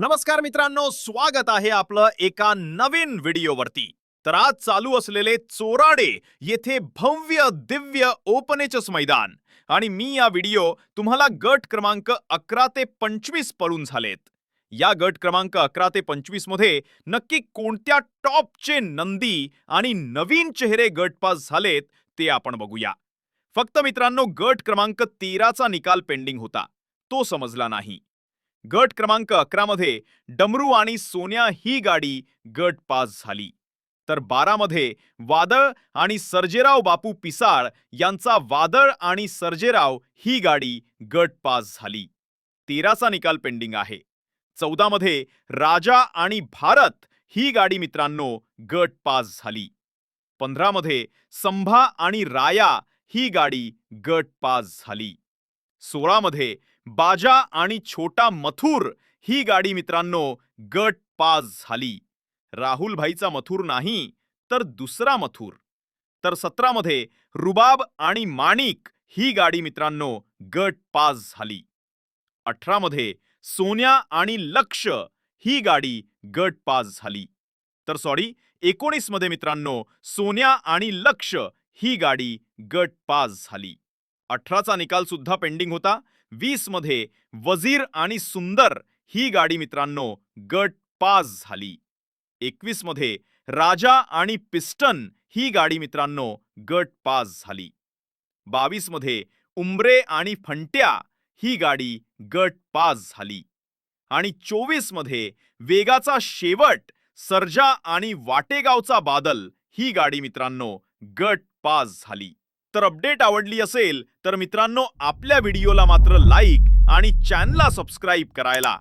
नमस्कार मित्रांनो स्वागत आहे आपलं एका नवीन व्हिडिओवरती. तर आज चालू असलेले चोराडे येथे भव्य दिव्य ओपनेचस मैदान. आणि मी या व्हिडिओ तुम्हाला गट क्रमांक अकरा ते पंचवीस पळून झालेत. या गट क्रमांक अकरा ते पंचवीसमध्ये नक्की कोणत्या टॉपचे नंदी आणि नवीन चेहरे गट पास झालेत ते आपण बघूया. फक्त मित्रांनो गट क्रमांक तेराचा निकाल पेंडिंग होता. तो समजला नाही. गट क्रमांक अकरा मध्ये डमरू आणि सोन्या ही गाडी गट पास झाली. तर बारा मध्ये वादळ आणि सर्जेराव बापू पिसाळ यांचा वादळ आणि सर्जेराव ही गाडी गट पास झाली. तेराचा निकाल पेंडिंग आहे. चौदा मध्ये राजा आणि भारत ही गाडी मित्रांनो गट पास झाली. पंधरा मध्ये संभा आणि राया ही गाडी गट पास झाली. सोळामध्ये बाजा आणि छोटा मथुर ही गाडी मित्रांनो गट पास झाली. राहुल भाईचा मथुर नाही तर दुसरा मथुर. तर सतरामध्ये रुबाब आणि माणिक ही गाडी मित्रांनो गट पास झाली. अठरामध्ये सोन्या आणि लक्ष ही गाडी गट पास झाली. तर सॉरी एकोणीसमध्ये मित्रांनो सोन्या आणि लक्ष ही गाडी गट पास झाली. अठराचा निकाल सुद्धा पेंडिंग होता. वीसमध्ये वजीर आणि सुंदर ही गाडी मित्रांनो गट पास झाली. एकवीसमध्ये राजा आणि पिस्टन ही गाडी मित्रांनो गट पास झाली. बावीसमध्ये उंबरे आणि फंट्या ही गाडी गट पास झाली. आणि चोवीसमध्ये वेगाचा शेवट सर्जा आणि वाटेगावचा बादल ही गाडी मित्रांनो गट पास झाली. तर अपडेट आवडली असेल तर मित्रांनो आपल्या व्हिडिओला मात्र लाईक आणि चॅनलला सबस्क्राईब करायला.